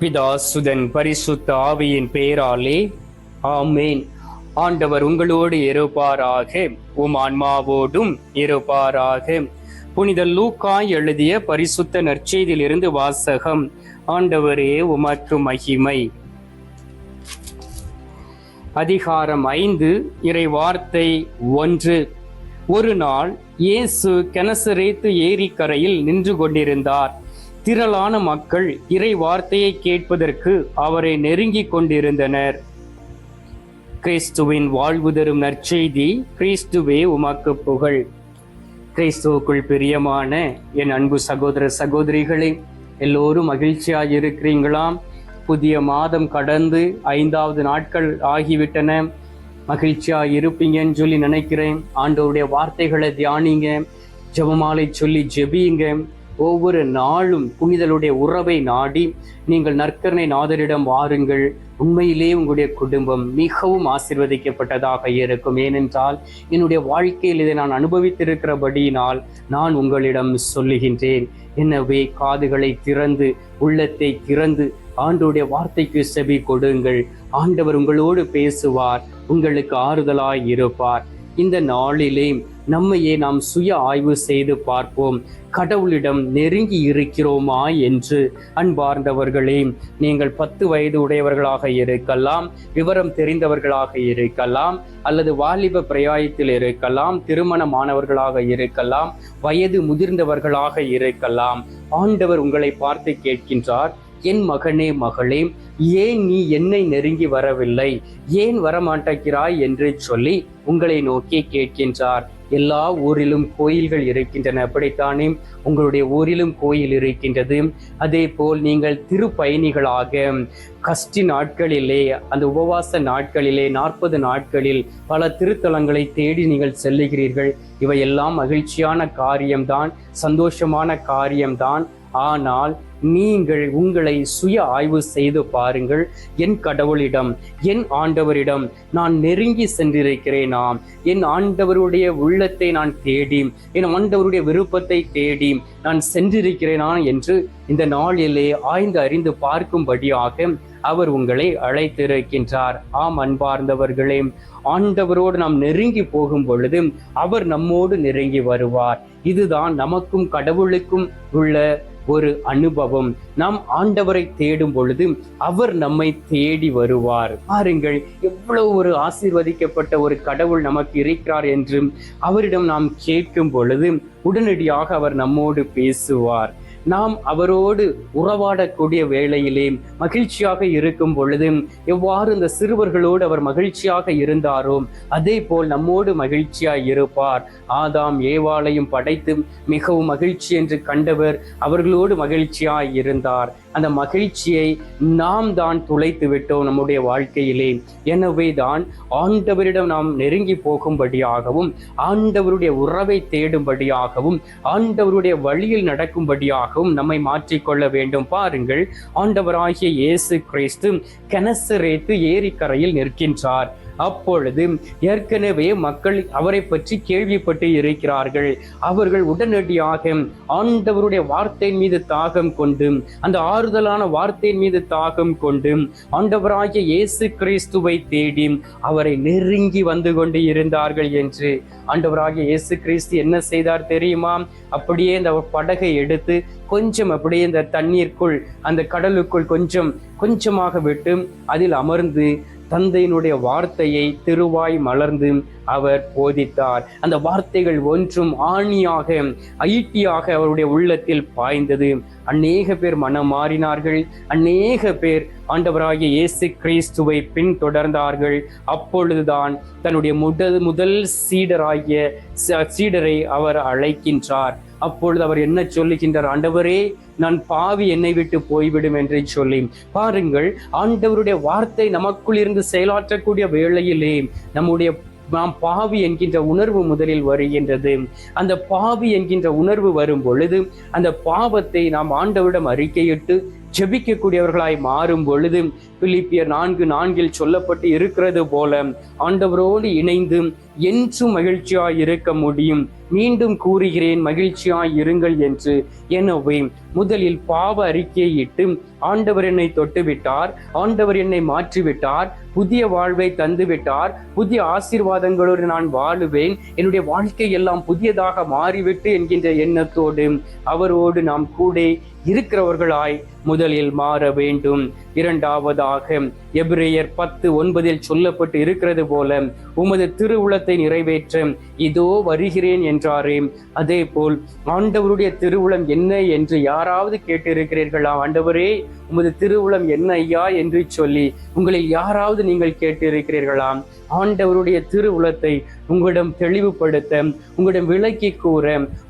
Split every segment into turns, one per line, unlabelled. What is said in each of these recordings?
பிதா சுதன் பரிசுத்த ஆவியின் பெயராலே ஆமேன். ஆண்டவர் உங்களோடு இருப்பாராக உம் ஆன்மாவோடும் இருப்பாராக. புனித லூக்காய் எழுதிய பரிசுத்த நற்செய்தியிலிருந்து வாசகம் ஆண்டவரே உமக்கு மகிமை. அதிகாரம் ஐந்து இறை வார்த்தை ஒன்று. ஒரு நாள் இயேசு கெனசரேத்து ஏரிக்கரையில் நின்று கொண்டிருந்தார். திரளான மக்கள் இறை வார்த்தையை கேட்பதற்கு அவரை நெருங்கிக் கொண்டிருந்தனர். கிறிஸ்துவின் வாழ்வு தரும் நற்செய்தி கிறிஸ்துவே உமாக்கு புகழ். கிறிஸ்துவுக்குள் பிரியமான என் அன்பு சகோதர சகோதரிகளே எல்லோரும் மகிழ்ச்சியாக இருக்கிறீங்களாம். புதிய மாதம் கடந்து ஐந்தாவது நாட்கள் ஆகிவிட்டன. மகிழ்ச்சியாக இருப்பீங்கன்னு சொல்லி நினைக்கிறேன். ஆண்டோருடைய வார்த்தைகளை தியானிங்க. ஜெபமாலை சொல்லி ஜெபியுங்க. ஒவ்வொரு நாளும் புனிதலுடைய உறவை நாடி நீங்கள் நற்கரணை நாதரிடம் வாருங்கள். உண்மையிலே உங்களுடைய குடும்பம் மிகவும் ஆசிர்வதிக்கப்பட்டதாக இருக்கும். ஏனென்றால் என்னுடைய வாழ்க்கையில் இதை நான் அனுபவித்திருக்கிறபடியினால் நான் உங்களிடம் சொல்லுகின்றேன். எனவே காதுகளை திறந்து உள்ளத்தை திறந்து ஆண்டோடைய வார்த்தைக்கு செவி கொடுங்கள். ஆண்டவர் உங்களோடு பேசுவார் உங்களுக்கு ஆறுதலாய் இருப்பார். இந்த நாளிலே நம்மையே நாம் சுய ஆய்வு செய்து பார்ப்போம். கடவுளிடம் நெருங்கி இருக்கிறோமா என்று அன்பார்ந்தவர்களே நீங்கள் பத்து வயது உடையவர்களாக இருக்கலாம் விவரம் தெரிந்தவர்களாக இருக்கலாம் அல்லது வாலிப பிரயாயத்தில் இருக்கலாம் திருமணமானவர்களாக இருக்கலாம் வயது முதிர்ந்தவர்களாக இருக்கலாம். ஆண்டவர் உங்களை பார்த்து கேட்கின்றார் என் மகனே மகளே ஏன் நீ என்னை நெருங்கி வரவில்லை? ஏன் வரமாட்டேங்கிறாய் என்று சொல்லி உங்களை நோக்கி கேட்கின்றார். எல்லா ஊரிலும் கோயில்கள் இருக்கின்றன. அப்படித்தானே? உங்களுடைய ஊரிலும் கோயில் இருக்கின்றது. அதே போல் நீங்கள் திருப்பயணிகளாக கஷ்டி நாட்களிலே அந்த உபவாச நாட்களிலே நாற்பது நாட்களில் பல திருத்தலங்களை தேடி நீங்கள் செல்லுகிறீர்கள். இவையெல்லாம் மகிழ்ச்சியான காரியம்தான் சந்தோஷமான காரியம்தான். ஆனால் நீங்கள் உங்களை சுய ஆய்வு செய்து பாருங்கள். என் கடவுளிடம் என் ஆண்டவரிடம் நான் நெருங்கி சென்றிருக்கிறேனாம். என் ஆண்டவருடைய உள்ளத்தை நான் தேடி என் ஆண்டவருடைய விருப்பத்தை தேடி நான் சென்றிருக்கிறேனா என்று இந்த நாளிலே ஆய்ந்து அறிந்து பார்க்கும்படியாக அவர் உங்களை அழைத்திருக்கின்றார். ஆம் அன்பார்ந்தவர்களே ஆண்டவரோடு நாம் நெருங்கி போகும் பொழுது அவர் நம்மோடு நெருங்கி வருவார். இதுதான் நமக்கும் கடவுளுக்கும் உள்ள ஒரு அனுபவம். நாம் ஆண்டவரை தேடும் பொழுது அவர் நம்மை தேடி வருவார். பாருங்கள் எவ்வளவு ஒரு ஆசீர்வதிக்கப்பட்ட ஒரு கடவுள் நமக்கு இருக்கிறார் என்று அவரிடம் நாம் கேட்கும் பொழுது உடனடியாக அவர் நம்மோடு பேசுவார். நாம் அவரோடு உறவாடக்கூடிய வேளையிலே மகிழ்ச்சியாக இருக்கும் பொழுது எவ்வாறு இந்த சிறுவர்களோடு அவர் மகிழ்ச்சியாக இருந்தாரோ அதே போல் நம்மோடு மகிழ்ச்சியாய் இருப்பார். ஆதாம் ஏவாளையும் படைத்து மிகவும் மகிழ்ச்சி என்று கண்டவர் அவர்களோடு மகிழ்ச்சியாய் இருந்தார். அந்த மகிழ்ச்சியை நாம் தான் துளைத்து விட்டோம் நம்முடைய வாழ்க்கையிலே. எனவே தான் ஆண்டவரிடம் நாம் நெருங்கி போகும்படியாகவும் ஆண்டவருடைய உறவை தேடும்படியாகவும் ஆண்டவருடைய வழியில் நடக்கும்படியாக நடக்கும்படியாகவும் நம்மை மாற்றிக்கொள்ள வேண்டும். பாருங்கள் ஆண்டவராகிய இயேசு கிறிஸ்து கனசரேத்து ஏரிக்கரையில் நிற்கின்றார். அப்பொழுது ஏற்கனவே மக்கள் அவரை பற்றி கேள்விப்பட்டு இருக்கிறார்கள். அவர்கள் உடனடியாக ஆண்டவருடைய வார்த்தையின் மீது தாகம் கொண்டு அந்த ஆறுதலான வார்த்தையின் மீது தாகம் கொண்டு ஆண்டவராகிய இயேசு கிறிஸ்துவை தேடி அவரை நெருங்கி வந்து கொண்டு இருந்தார்கள் என்று ஆண்டவராகிய இயேசு கிறிஸ்து என்ன செய்தார் தெரியுமா? அப்படியே இந்த படகை எடுத்து கொஞ்சம் அப்படியே இந்த தண்ணீருக்குள் அந்த கடலுக்குள் கொஞ்சம் கொஞ்சமாக விட்டு அதில் அமர்ந்து தந்தையினுடைய வார்த்தையை திருவாய் மலர்ந்து அவர் போதித்தார். அந்த வார்த்தைகள் ஒன்றும் ஆணியாக ஐட்டியாக அவருடைய உள்ளத்தில் பாய்ந்தது. அநேக பேர் மனம் மாறினார்கள். அநேக பேர் ஆண்டவராகிய இயேசு கிறிஸ்துவை பின்தொடர்ந்தார்கள். அப்பொழுதுதான் தன்னுடைய முதல் முதல் சீடராகிய ச- சீடரை அவர் அழைக்கின்றார். அப்பொழுது அவர் என்ன சொல்லுகின்றார்? ஆண்டவரே நான் பாவி என்னை விட்டு போய்விடும் என்று சொல்லி. பாருங்கள் ஆண்டவருடைய வார்த்தை நமக்குள் இருந்து செயலாற்றக்கூடிய வேளையிலே நம்முடைய நாம் பாவி என்கின்ற உணர்வு முதலில் வருகின்றது. அந்த பாவி என்கின்ற உணர்வு வரும் பொழுது அந்த பாவத்தை நாம் ஆண்டவரிடம் அறிக்கையிட்டு ஜெபிக்கக்கூடியவர்களாய் மாறும் பொழுது பிலிப்பியர் நான்கு நான்கில் சொல்லப்பட்டு இருக்கிறது போல ஆண்டவரோடு இணைந்து என்றும் மகிழ்ச்சியாய் இருக்க முடியும். மீண்டும் கூறுகிறேன் மகிழ்ச்சியாய் இருங்கள் என்று. எனவே முதலில் பாவ அறிக்கையை இட்டு ஆண்டவர் என்னை தொட்டுவிட்டார் ஆண்டவர் என்னை மாற்றிவிட்டார் புதிய வாழ்வை தந்துவிட்டார் புதிய ஆசீர்வாதங்களோடு நான் வாழுவேன் என்னுடைய வாழ்க்கை எல்லாம் புதியதாக மாறிவிட்டு என்கின்ற எண்ணத்தோடு அவரோடு நாம் கூட இருக்கிறவர்களாய் முதலில் மாற வேண்டும். இரண்டாவதாக எபிரேயர் பத்து ஒன்பதில் சொல்லப்பட்டு இருக்கிறது போல உமது திருவுளத்தை நிறைவேற்ற இதோ வருகிறேன் என்றாரே. அதே போல் ஆண்டவருடைய திருவுளம் என்ன என்று யாராவது கேட்டிருக்கிறீர்களா? ஆண்டவரே உமது திருவுளம் என்ன ஐயா என்று சொல்லி உங்களில் யாராவது நீங்கள் கேட்டிருக்கிறீர்களா? ஆண்டவருடைய திருவுளத்தை உங்களிடம் தெளிவுபடுத்த உங்களிடம் விளக்கி கூற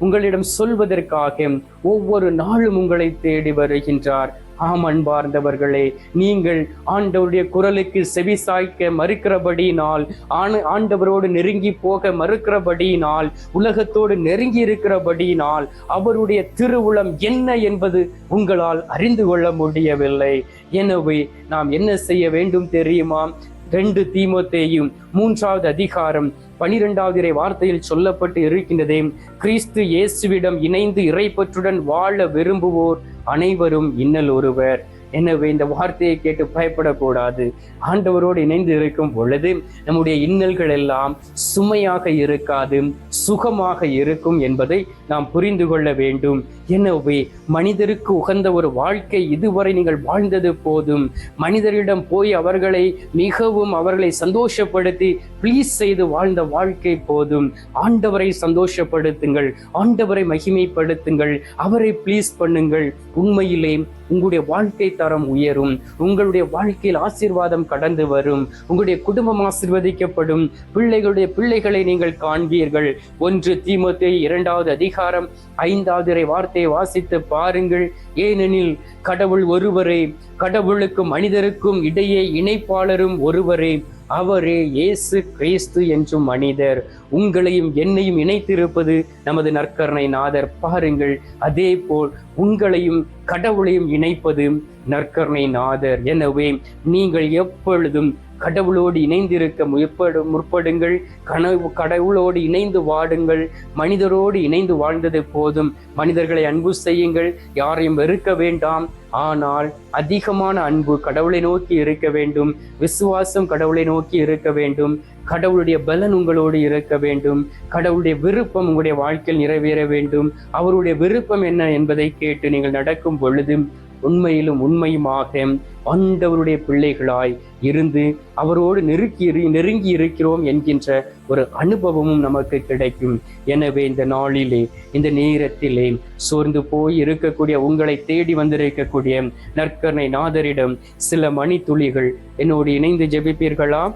உங்களிடம் சொல்வதற்காக ஒவ்வொரு நாளும் உங்களை தேடி வருகின்றார். ஆம் அன்பார்ந்தவர்களே நீங்கள் ஆண்டவருடைய குரலுக்கு செவி சாய்க்க மறுக்கிறபடியினால் ஆன ஆண்டவரோடு நெருங்கி போக மறுக்கிறபடியினால் உலகத்தோடு நெருங்கி இருக்கிறபடியினால் அவருடைய திருவுளம் என்ன என்பது உங்களால் அறிந்து கொள்ள முடியவில்லை. எனவே நாம் என்ன செய்ய வேண்டும் தெரியுமா? ரெண்டு தீமோத்தேயும் மூன்றாவது அதிகாரம் பனிரெண்டாவது இறை வார்த்தையில் சொல்லப்பட்டு இருக்கின்றதே. கிறிஸ்து இயேசுவிடம் இணைந்து இறைப்பற்றுடன் வாழ விரும்புவோர் அனைவரும் இன்னல் ஒருவர். எனவே இந்த வார்த்தையை கேட்டு பயப்படக்கூடாது. ஆண்டவரோடு இணைந்து இருக்கும் பொழுது நம்முடைய இன்னல்கள் எல்லாம் சுமையாக இருக்காது சுகமாக இருக்கும் என்பதை நாம் புரிந்து கொள்ள வேண்டும். எனவே மனிதருக்கு உகந்த ஒரு வாழ்க்கை இதுவரை நீங்கள் வாழ்ந்தது போதும். மனிதரிடம் போய் அவர்களை மிகவும் அவர்களை சந்தோஷப்படுத்தி ப்ளீஸ் செய்து வாழ்ந்த வாழ்க்கை போதும். ஆண்டவரை சந்தோஷப்படுத்துங்கள் ஆண்டவரை மகிமைப்படுத்துங்கள் அவரை ப்ளீஸ் பண்ணுங்கள். உண்மையிலே உங்களுடைய வாழ்க்கை தரம் உயரும் உங்களுடைய வாழ்க்கையில் ஆசீர்வாதம் கடந்து வரும் உங்களுடைய குடும்பம் ஆசிர்வதிக்கப்படும் பிள்ளைகளுடைய பிள்ளைகளை நீங்கள் காண்பீர்கள். ஒன்று தீமத்தை இரண்டாவது அதிகாரம் ஐந்தாவது வார்த்தை வார்த்தையை வாசித்து பாருங்கள். ஏனெனில் கடவுள் ஒருவரே கடவுளுக்கும் மனிதருக்கும் இடையே இணைப்பாளரும் ஒருவரே அவரே இயேசு கிறிஸ்து என்றும் மனிதர். உங்களையும் என்னையும் இணைத்திருப்பது நமது நற்கரணை நாதர். பாருங்கள் அதே போல் உங்களையும் கடவுளையும் இணைப்பது நற்கரணை நாதர். எனவே நீங்கள் எப்பொழுதும் கடவுளோடு இணைந்திருக்க முற்படு முற்படுங்கள். கனவு கடவுளோடு இணைந்து வாடுங்கள். மனிதரோடு இணைந்து வாழ்ந்தது போதும். மனிதர்களை அன்பு செய்யுங்கள். யாரையும் வெறுக்க வேண்டாம். ஆனால் அதிகமான அன்பு கடவுளை நோக்கி இருக்க வேண்டும். விசுவாசம் கடவுளை நோக்கி இருக்க வேண்டும். கடவுளுடைய பலன் உங்களோடு இருக்க வேண்டும். கடவுளுடைய விருப்பம் உங்களுடைய வாழ்க்கையில் நிறைவேற வேண்டும். அவருடைய விருப்பம் என்ன என்பதை கேட்டு நீங்கள் நடக்கும் பொழுது உண்மையிலும் உண்மையுமாக ஆண்டவருடைய பிள்ளைகளாய் இருந்து அவரோடு நெருக்கி இரு- நெருங்கி இருக்கிறோம் என்கின்ற ஒரு அனுபவமும் நமக்கு கிடைக்கும். எனவே இந்த நாளிலே இந்த நேரத்திலே சோர்ந்து போய் இருக்கக்கூடிய உங்களை தேடி வந்திருக்கக்கூடிய நற்கருணை நாதரிடம் சில மணித்துளிகள் என்னோடு இணைந்து ஜெபிப்பீர்களா?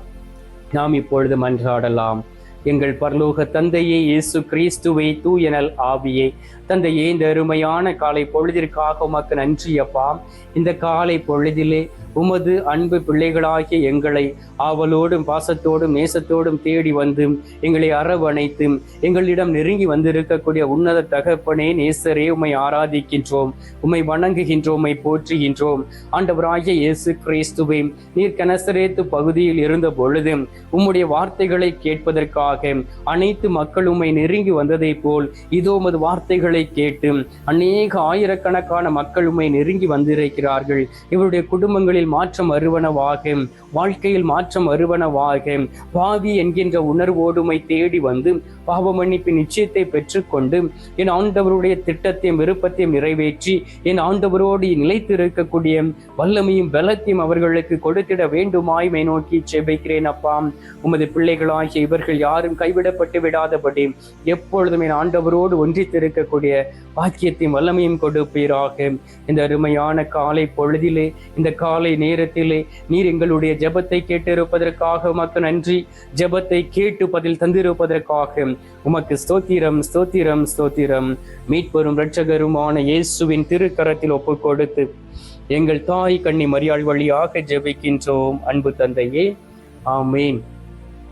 நாம் இப்பொழுது மன்றாடலாம். எங்கள் பரலோக தந்தையே இயேசு கிறிஸ்துவை தூயனல் ஆவியே. தந்தையே இந்த அருமையான காலை பொழுதிற்காக உமக்கு நன்றி அப்பா. இந்த காலை பொழுதிலே உமது அன்பு பிள்ளைகளாகிய எங்களை ஆவலோடும் பாசத்தோடும் நேசத்தோடும் தேடி வந்து எங்களை அரவணைத்து எங்களிடம் நெருங்கி வந்திருக்கக்கூடிய உன்னத தகப்பனே நேசரே உம்மை ஆராதிக்கின்றோம். உம்மை வணங்குகின்றோம் உம்மை போற்றுகின்றோம். ஆண்டவராகிய இயேசு கிறிஸ்துவை நீர் கனசரேத்து பகுதியில் இருந்த பொழுது உம்முடைய வார்த்தைகளை கேட்பதற்காக அனைத்து மக்களுமை நெருங்கி வந்ததை போல் இதோ உமது வார்த்தைகளை கேட்டு அநேக ஆயிரக்கணக்கான மக்களுமை நெருங்கி வந்திருக்கிறார்கள். இவருடைய குடும்பங்களில் மாற்றம் வருவனவாக வாழ்க்கையில் மாற்றம் வருவனவாக பாவி என்கின்ற உணர்வோடுமை தேடி வந்து பாவ மன்னிப்பு நிச்சயத்தை பெற்றுக்கொண்டு என் ஆண்டவருடைய திட்டத்தையும் விருப்பத்தையும் நிறைவேற்றி என் ஆண்டவரோடு நிலைத்திருக்கக்கூடிய வல்லமையும் பலத்தையும் அவர்களுக்கு கொடுத்திட வேண்டுமாய் நோக்கி செபிக்கிறேன் அப்பா. உமது பிள்ளைகளாகிய இவர்கள் யார் யாரும் கைவிடப்பட்டு விடாதபடி எப்பொழுதுமே ஆண்டவரோடு ஒன்றித்திருக்கக்கூடிய பாக்கியத்தையும் வல்லமையும் கொடுப்பீராக. இந்த அருமையான காலை பொழுதிலே இந்த காலை நேரத்திலே நீர் எங்களுடைய ஜபத்தை கேட்டிருப்பதற்காக உமக்கு நன்றி. ஜபத்தை கேட்டு பதில் தந்திருப்பதற்காக உமக்கு ஸ்தோத்திரம் ஸ்தோத்திரம் ஸ்தோத்திரம். மீட்பெரும் இரட்சகருமான இயேசுவின் திருக்கரத்தில் ஒப்பு கொடுத்து எங்கள் தாய் கண்ணி மரியாள் வழியாக ஜெபிக்கின்றோம். அன்பு தந்தையே ஆமேன்.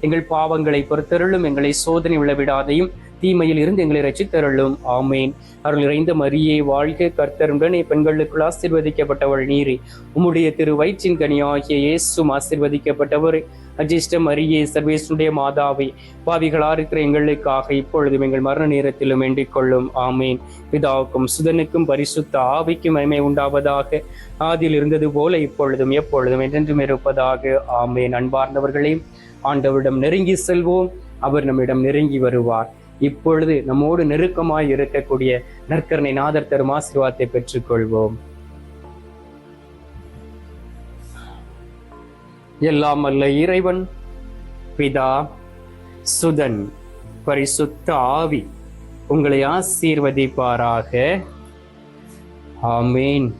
எங்கள் பாவங்களை பொறுத்தருளும் எங்களை சோதனை விழவிடாதையும் தீமையில் இருந்து எங்களை ரசித்தருளும் ஆமேன். அருள் நிறைந்த மரியே வாழ்க கர்த்தருடனே பெண்களுக்குள் ஆசிர்வதிக்கப்பட்டவள் நீரே. உம்முடைய திரு வயிற்றின் கனியாகிய இயேசும் ஆசிர்வதிக்கப்பட்டவரே. அஜிஷ்ட மரியே சர்வேசுடைய மாதாவை பாவிகளா இருக்கிற எங்களுக்காக இப்பொழுதும் எங்கள் மரண நேரத்திலும் வேண்டிக் கொள்ளும். ஆமேன். பிதாவுக்கும் சுதனுக்கும் பரிசுத்த ஆவிக்கும் மகிமை உண்டாவதாக ஆதியில் இருந்தது போல இப்பொழுதும் எப்பொழுதும் என்றென்றும் இருப்பதாக. ஆமேன். அன்பார்ந்தவர்களையும் ஆண்டவரிடம் நெருங்கி செல்வோம். அவர் நம்மிடம் நெருங்கி வருவார். இப்பொழுது நம்மோடு நெருக்கமாய் இருக்கக்கூடிய நற்கரணை நாதர் தரும் ஆசீர்வாதத்தை பெற்றுக்கொள்வோம். எல்லாம் அல்ல இறைவன் பிதா சுதன் பரிசுத்த ஆவி உங்களை ஆசீர்வதிப்பாராக. ஆமீன்.